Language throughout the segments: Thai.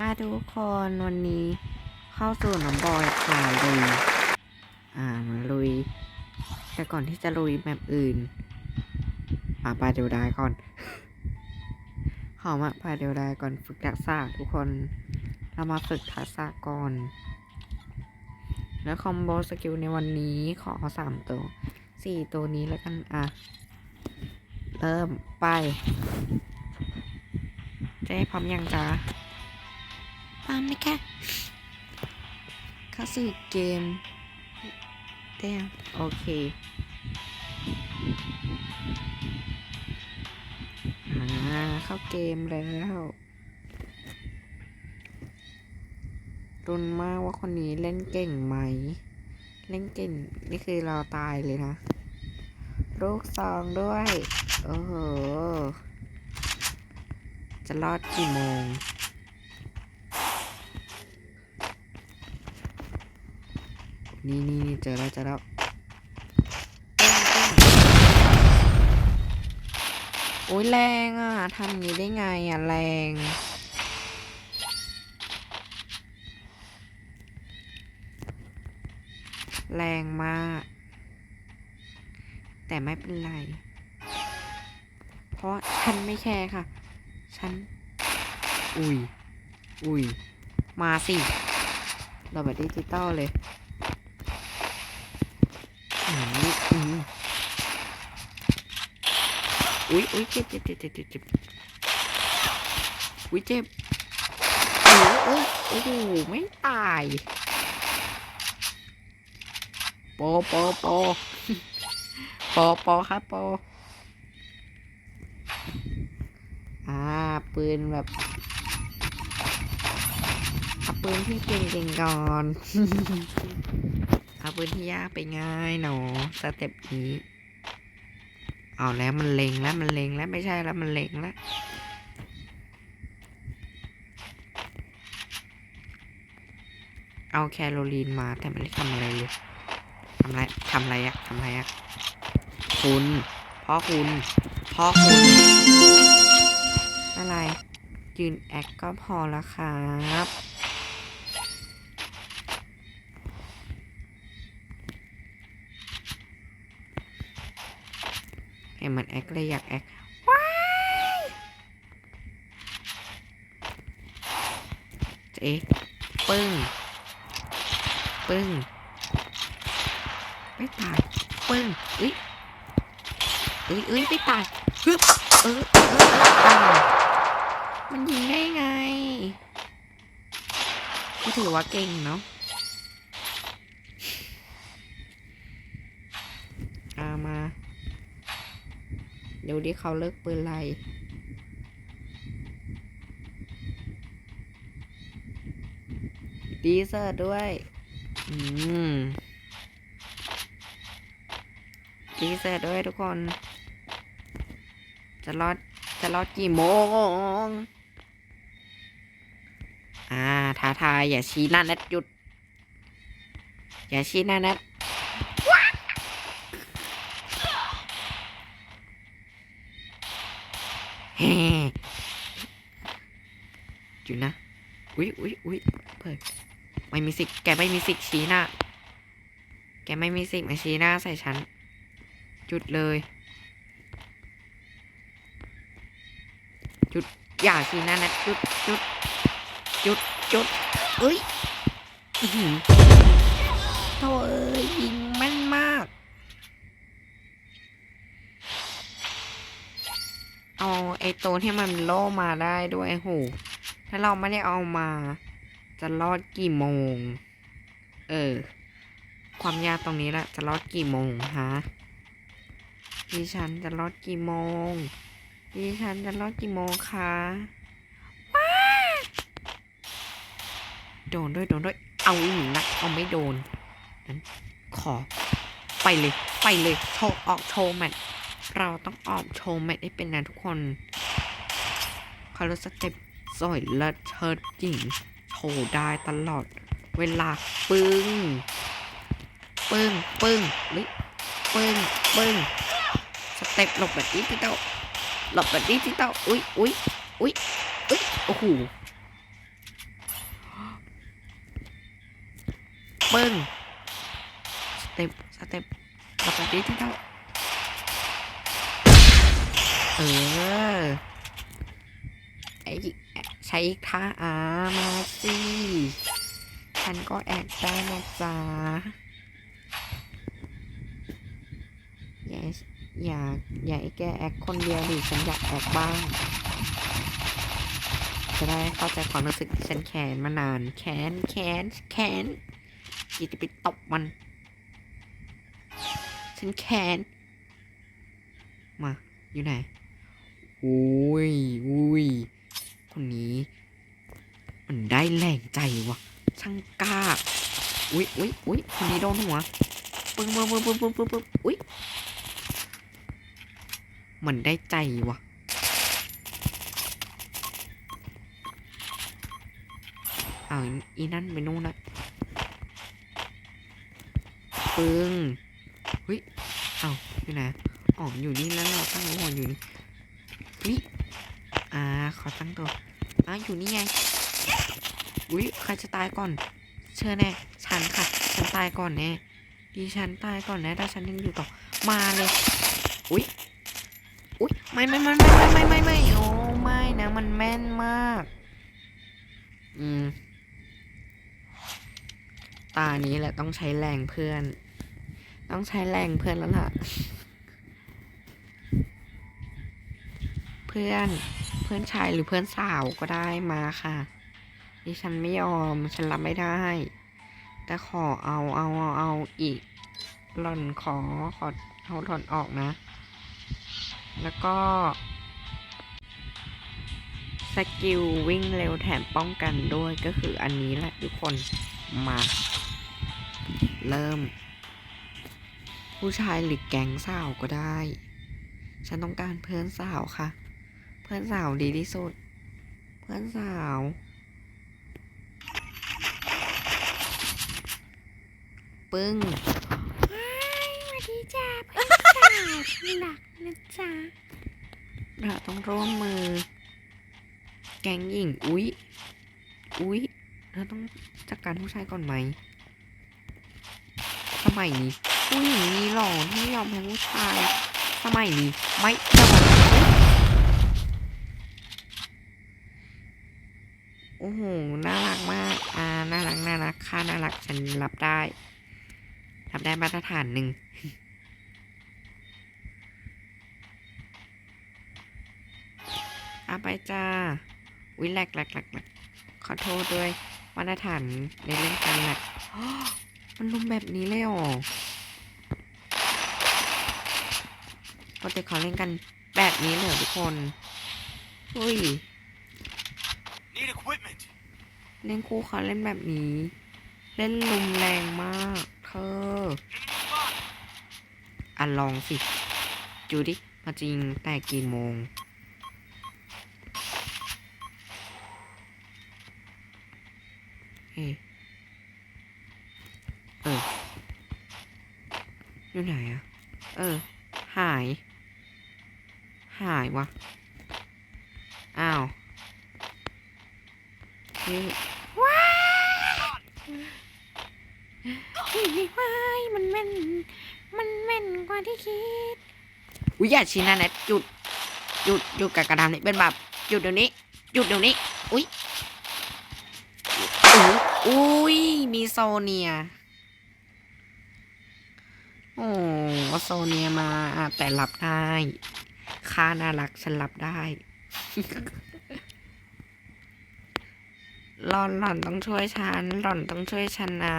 มาทุกคนวันนี้เข้าสู่น้องบอยข่าวลุยอ่ามาลุย แต่ก่อนที่จะลุยแบบอื่นอ่าไปเดี๋ยวได้ก่อนขอมาไปเดี๋ยวได้ก่อนฝึกทักษะทุกคน เรามาฝึกทักษะก่อน แล้วคอมโบสกิลในวันนี้ขอสามตัวสี่ตัวนี้แล้วกันอะ เริ่มไปเจ๊พร้อมยังจ๊ะ พร้อมไหมคะเข้าสู่เกมเต้โอเคอ่าเข้าเกมแล้วรุนมากว่าคนนี้เล่นเก่งไหม เล่นเก่ง นี่คือเราตายเลยนะลูกซองด้วย โอ้โห จะรอดกี่โมง นี่นี่เจอแล้วเจอแล้วโอ้ยแรงอะทำอย่างนี้ได้ไงอะแรงแรงมาก แต่ไม่เป็นไร เพราะฉันไม่แคร์ค่ะ ฉัน อุ้ย อุ้ย มาสิ เราแบบดิจิตอลเลย อืมอืม อุ้ยอุ้ยเจ็บเจ็บเจ็บเจ็บเจ็บอุ้ยเจ็บโอ้ยโอ้ยโอ้โหไม่ตายโปโปโปโปโปครับโปอ่าปืนแบบเอาปืนที่เก่งๆก่อนเอาปืนที่ยากไปง่ายหนอสเต็ปนี้ เอาแล้วมันเล็งแล้วมันเล็งแล้วไม่ใช่แล้วมันเล็งแล้วเอาแคโรลีนมาแต่ไม่ได้ทำอะไรเลยทำไรทำไรอะทำไรอะคุณพ่อคุณพ่อคุณ อะไร ยืนแอคก็พอแล้วครับ ห็นมันแอคเลยอยากแอคว้ายเจ๊ปึ้ง ปึ้ง ไม่ตาย ปึ้งอุ้ยอุ้ยอุ้ยไม่ตายฮึบเออเออเออตายมันยิงได้ไงก็ถือว่าเก่งเนาะอามา เดี๋ยวดิเขาเลิกปืนไรดีเซอร์ด้วย อืมดีเซอร์ด้วยทุกคน จะรอด จะรอดกี่โมง อ่าท้าทายอย่าชี้หน้านัดหยุด อย่าชี้หน้านัด แฮ่อยู่นะ อุ๊ยอุ๊ยอุ๊ยเปิดไม่มีสิทธิ์แกไม่มีสิทธิ์ชี้หน้า แกไม่มีสิทธิ์มาชี้หน้าใส่ฉัน จุดเลย จุด อย่าชี้หน้านะจุดจุดจุดจุดเอ้ยโธ่เอ้ยยิงแม่นมาก เอาไอ้ตัวที่มันโล่มาได้ด้วยโหถ้าเราไม่ได้เอามา จะรอดกี่โมง เออ ความยากตรงนี้แหละจะรอดกี่โมงฮะดิฉันจะรอดกี่โมงดิฉันจะรอดกี่โมงคะว้าโดนด้วยโดนด้วย เอาอีกนะเอาไม่โดนนั้นขอ ไปเลย ไปเลย โชว์ออกโชว์แมท เราต้องออกโชว์แมทให้เป็นนะทุกคนคาร์ลสเต็ปสวยเลิศเชิดจริงโชว์ได้ตลอด เวลาปึ้ง ปึ้ง ปึ้งลิปึ้ง ปึ้ง สเต็ปหลบแบบนี้ที่เต้าหลบแบบนี้ที่เต้าอุ้ยอุ้ยอุ้ยอุ้ยโอ้โหปึ้ง สเต็ป สเต็ปหลบแบบนี้ที่เต้า เออไอ้ใช้อีกท่าอามาสิฉันก็แอกได้นะจ๊ะอย่าอย่าอย่าให้แกแอกคนเดียวดิฉันอยากแอกบ้าง จะได้เข้าใจความรู้สึกที่ฉันแค้นมานานแค้นแค้นแค้นกีจะไปตบมัน ฉันแค้นมา อยู่ไหน อุ้ยอุ้ยคนนี้ มันได้แรงใจวะช่างกล้าอุ้ยอุ้ยอุ้ยคนนี้โดนหัวปึ้งปึ้งปึ้งปึ้งปึ้งปึ้งปึ้งอุ้ยมันได้ใจวะเอาวอีนั่นไปนู่นละปึ้งเฮ้ยเอาอยู่ไหนอ๋ออยู่นี่แล้วเราตั้งหัวอยู่นี่ วิอ่า ขอตั้งตัวอ่าอยู่นี่ไง อุ้ยใครจะตายก่อน เชื่อแน่ ฉันค่ะ ฉันตายก่อนแน่ดิฉันตายก่อนนะถ้าฉันยังอยู่ต่อ มาเลย อุ้ยอุ้ยไม่ไม่ไม่ไม่ไม่ไม่ไม่โอ้ไม่นะ มันแม่นมาก อืม ตานี้แหละต้องใช้แรงเพื่อน ต้องใช้แรงเพื่อนแล้วล่ะ เพื่อนเพื่อนชายหรือเพื่อนสาวก็ได้มาค่ะ ดิฉันไม่ยอมฉันรับไม่ได้ แต่ขอเอาเอาเอาเอาอีก หล่อนขอขอเอาหล่อนออกนะ แล้วก็สกิลวิ่งเร็วแถมป้องกันด้วยก็คืออันนี้แหละทุกคนมาเริ่ม ผู้ชายหรือแก๊งสาวก็ได้ ฉันต้องการเพื่อนสาวค่ะ พื่อนสาวดีที่สุด เพื่อนสาว ปึ้งสวัสดีจ้าเพื่อนสาวที่รักนะจ๊ะเราต้องร่วมมือ แก๊งหญิง อุ๊ย อุ๊ยเราต้องจัดการผู้ชายก่อนไหม สมัยนี้ผู้หญิงมีหล่อไม่ยอมแพ้ผู้ชาย สมัยนี้ไม่ยอมโอ้โห น่ารักมาก อ่า น่ารัก น่ารัก ค่าน่ารัก ฉันรับได้ รับได้มาตรฐานหนึ่ง เอาไปจ้า วิแลกแหลกแหลกแหลกขอโทษด้วย มาตรฐานในเรื่องการแหลกมันลุมแบบนี้เลยหรอปกติเขาเล่นกันแบบนี้เลยเหรอทุกคน อุ้ย เล่นคู่เขาเล่นแบบนี้ เล่นลุมแรงมากเธออะลองสิ จูดิมาจริงแต่กี่โมงเฮ้เออ อยู่ไหนอะเออ หาย หายวะ อ้าวเฮ้ย ว้ายมันแม่น มันแม่นกว่าที่คิดอุ้ยอย่าชี้นะแนทหยุดหยุดหยุดกับกระดานนี้เป็นแบบหยุดเดี๋ยวนี้หยุดเดี๋ยวนี้ อุ้ยอุ้ยมีโซเนียโอ้โซเนียมาแต่รับได้ค่าน่ารักฉันรับได้หล่อนหล่อนต้องช่วยฉันหล่อนต้องช่วยฉันนะ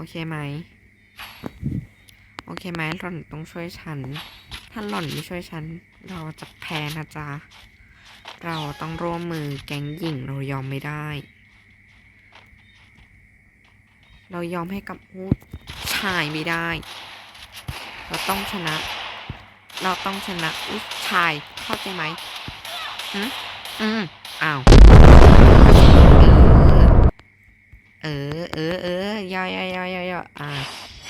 โอเคไหม โอเคไหมหล่อนต้องช่วยฉัน ถ้าหล่อนไม่ช่วยฉัน เราจะแพ้นะจ๊ะ เราต้องร่วมมือแก๊งหญิงเรายอมไม่ได้ เรายอมให้กับผู้ชายไม่ได้ เราต้องชนะ เราต้องชนะผู้ชายเข้าใจไหมหืมอืมอ้าว เออ เออ เออย่อย่อย่อย่อย่ออ่า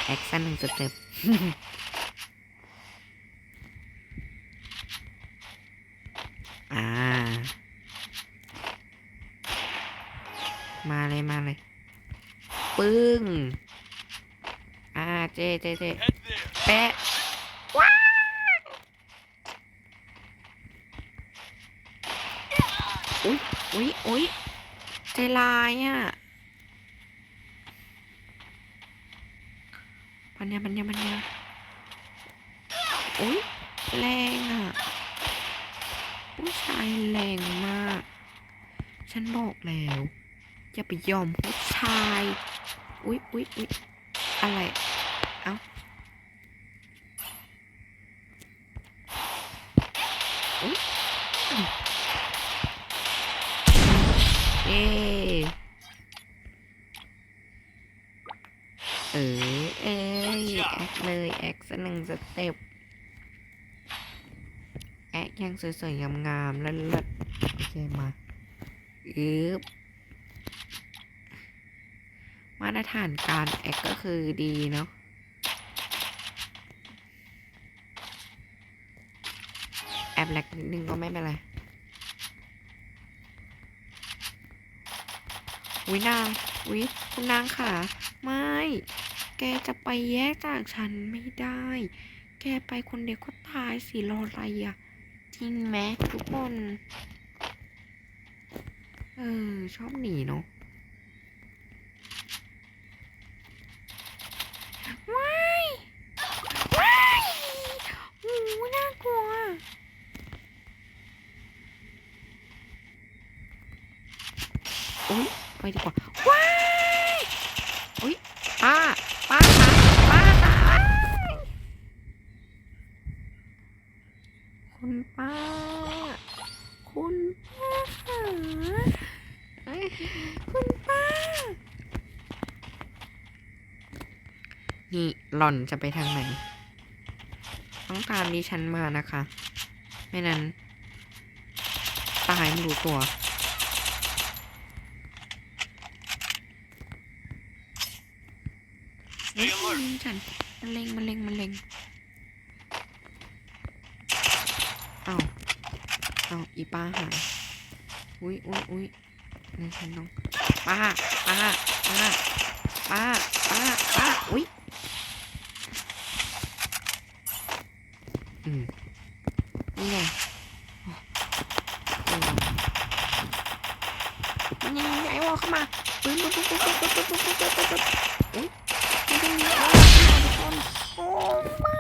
แอคชั่นหนึ่งสเต็ปอ่า มาเลย มาเลย ปึ้ง อ่า เจเจเจแปะว้าอุ๊ยอุ๊ยอุ๊ยใจลายอะ ปัญญาปัญญาปัญญาอุ๊ยแรงอะ ผู้ชายแรงมาก ฉันบอกแล้วอย่าไปยอมผู้ชาย อุ๊ยอุ๊ยอุ๊ยอะไร เอ้า เย้เออเอ้ ยแอคเลยแอคสักหนึ่งสเต็ปแอคยังสวยๆงามๆเลิศโอเคมาอึบมาตรฐานการแอคก็คือดีเนาะแอบแลกนิดนึงก็ไม่เป็นไรวินางวิคุณนางค่ะ ไม่ แกจะไปแยกจากฉันไม่ได้ แกไปคนเดียวก็ตายสิรออะไรอะจริงไหมทุกคน เออ ชอบหนีเนาะว้ายว้ายโอ้น่ากลัวอุ้ยไปดีกว่าว้ายอุ้ยป้า ป้าคะป้าคะว้ายคุณป้า คุณป้าค่ะเอ้ยคุณป้า นี่หล่ อนจะไปทางไหน ต้องตามดิฉันมานะคะ ไม่นั้น ตายไม่รู้ตัว Stay alert. ฉันมันเล็งมันเล็งมันเล็งเอาเอาอีป้าหายอุ้ยอุ้ยอุ้ยนี่ฉันต้องป้าป้าป้าป้าป้าป้าอุ้ยอืมนี่ไงโอ้ มันยังไอวอลเข้ามาปึ๊บปึ๊บปึ๊บปึ๊บปึ๊บปึ๊บปึ๊บปึ๊บปึ๊บปึ๊บอุ้ยมันจะมีโอ้ยทุกคนโอ้ไม่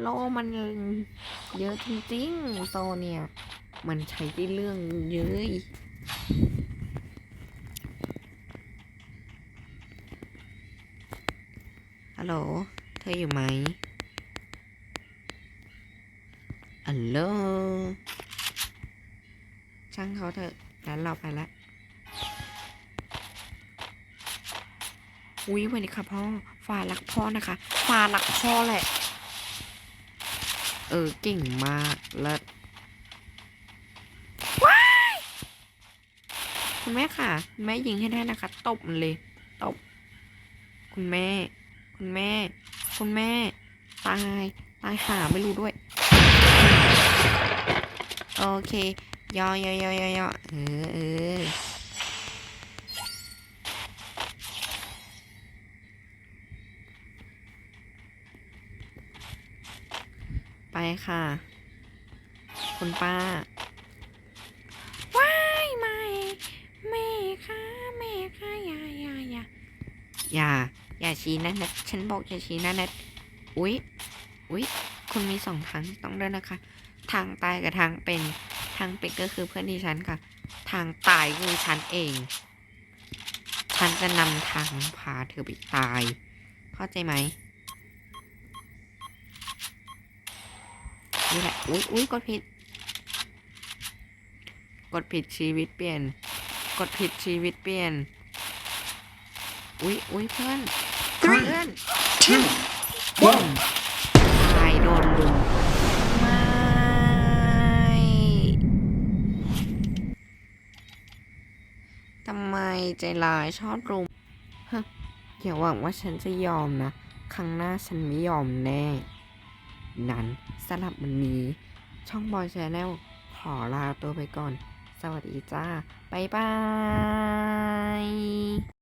โลมันเยอะจริงๆโซเนี่ย มันใช้ได้เรื่องเยอะฮัลโหล เธออยู่ไหมฮัลโหล ช่างเขาเถอะงั้นเราไปละอุ้ยวันนี้ค่ะพ่อฟารักพ่อนะคะฟารักพ่อแหละ เออเก่งมากเลิศว้ายคุณแม่ค่ะคุณแม่ยิงให้ได้นะคะ ตบมันเลย ตบ คุณแม่ คุณแม่ คุณแม่ ตาย ตายหาไม่รู้ด้วย โอเค ยอยอยอยอยอเออเออไปค่ะ คุณป้าว้ายไม่แม่ค่ะแม่ค่ะอย่าอย่าอย่าอย่าอย่าชี้นะนัดฉันบอกอย่าชี้นะนัดอุ๊ยอุ๊ยคุณมีสองทางที่ต้องเดินนะคะ ทางตายกับทางเป็น ทางเป็นก็คือเพื่อนที่ฉันค่ะ ทางตายคือฉันเอง ฉันจะนำทางพาเธอไปตาย เข้าใจไหมนี่แหละ อุ๊ยอุ๊ยกดผิด กดผิดชีวิตเปลี่ยน กดผิดชีวิตเปลี่ยน อุ๊ยอุ๊ยเพื่อน เพื่อน Two. ต ใจร้ายชอบรุมฮะอย่าหวังว่าฉันจะยอมนะ ครั้งหน้าฉันไม่ยอมแน่ นั้นสำหรับวันนี้ ช่องบอยชนแนลขอลาตัวไปก่อน สวัสดีจ้า บ๊ายบาย